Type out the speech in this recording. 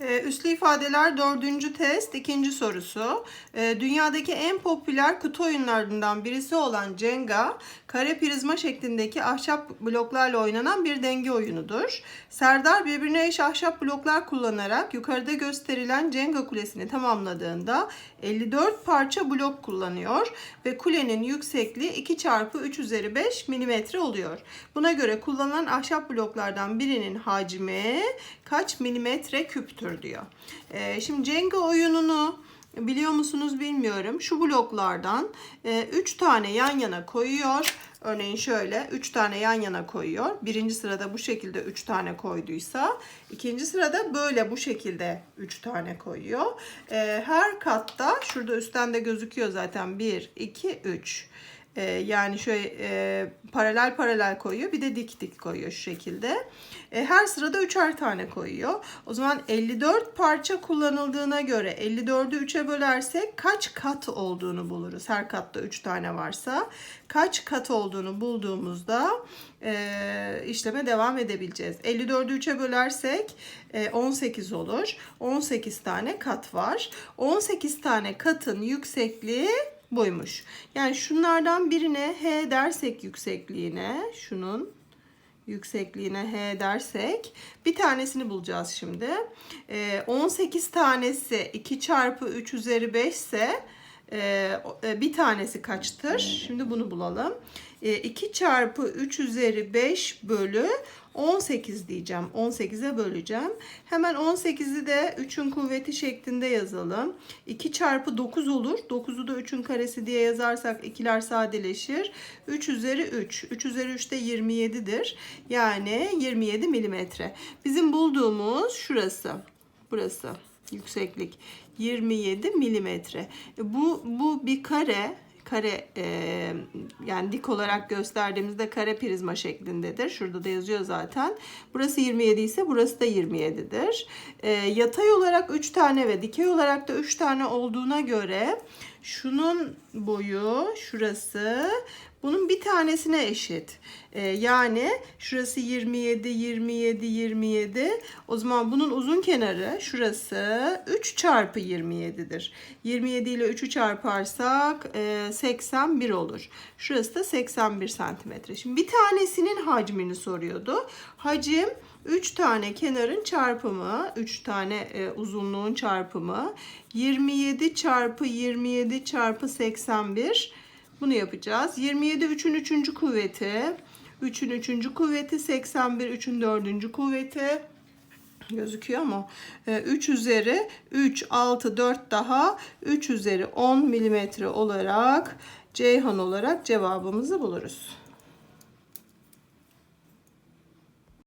Ee, Üslü ifadeler dördüncü test ikinci sorusu. Ee, Dünyadaki en popüler kutu oyunlarından birisi olan Jenga, kare prizma şeklindeki ahşap bloklarla oynanan bir denge oyunudur. Serdar birbirine eş ahşap bloklar kullanarak yukarıda gösterilen Jenga kulesini tamamladığında 54 parça blok kullanıyor ve kulenin yüksekliği 2 çarpı 3 üzeri 5 milimetre oluyor. Buna göre kullanılan ahşap bloklardan birinin hacmi kaç milimetre küptür diyor. Ee, şimdi Jenga oyununu biliyor musunuz bilmiyorum. Şu bloklardan 3 tane yan yana koyuyor. Örneğin şöyle 3 tane yan yana koyuyor. Birinci sırada bu şekilde 3 tane koyduysa ikinci sırada böyle bu şekilde 3 tane koyuyor. Ee, her katta şurada üstten de gözüküyor zaten 1, 2, 3. Ee, yani şöyle e, paralel paralel koyuyor bir de dik dik koyuyor şu şekilde. E, her sırada üçer tane koyuyor. O zaman 54 parça kullanıldığına göre 54'ü 3'e bölersek kaç kat olduğunu buluruz. Her katta 3 tane varsa kaç kat olduğunu bulduğumuzda e, işleme devam edebileceğiz. 54'ü 3'e bölersek e, 18 olur. 18 tane kat var. 18 tane katın yüksekliği buymuş. Yani şunlardan birine H dersek yüksekliğine şunun yüksekliğine H dersek bir tanesini bulacağız şimdi. Ee, 18 tanesi 2 çarpı 3 üzeri 5 ise bir tanesi kaçtır? Şimdi bunu bulalım. E, 2 çarpı 3 üzeri 5 bölü 18 diyeceğim. 18'e böleceğim. Hemen 18'i de 3'ün kuvveti şeklinde yazalım. 2 çarpı 9 olur. 9'u da 3'ün karesi diye yazarsak ikiler sadeleşir. 3 üzeri 3. 3 üzeri 3 de 27'dir. Yani 27 milimetre. Bizim bulduğumuz şurası. Burası yükseklik 27 milimetre. Bu, bu bir kare kare e, yani dik olarak gösterdiğimizde kare prizma şeklindedir. Şurada da yazıyor zaten. Burası 27 ise burası da 27'dir. E, yatay olarak 3 tane ve dikey olarak da 3 tane olduğuna göre şunun boyu şurası bunun bir tanesine eşit. Ee, yani şurası 27, 27, 27. O zaman bunun uzun kenarı şurası 3 çarpı 27'dir. 27 ile 3'ü çarparsak e, 81 olur. Şurası da 81 santimetre. Şimdi bir tanesinin hacmini soruyordu. Hacim 3 tane kenarın çarpımı, 3 tane e, uzunluğun çarpımı. 27 çarpı 27 çarpı 81 bunu yapacağız. 27 3'ün 3. kuvveti. 3'ün 3. kuvveti 81 3'ün 4. kuvveti gözüküyor mu? 3 üzeri 3 6 4 daha 3 üzeri 10 milimetre olarak Ceyhan olarak cevabımızı buluruz.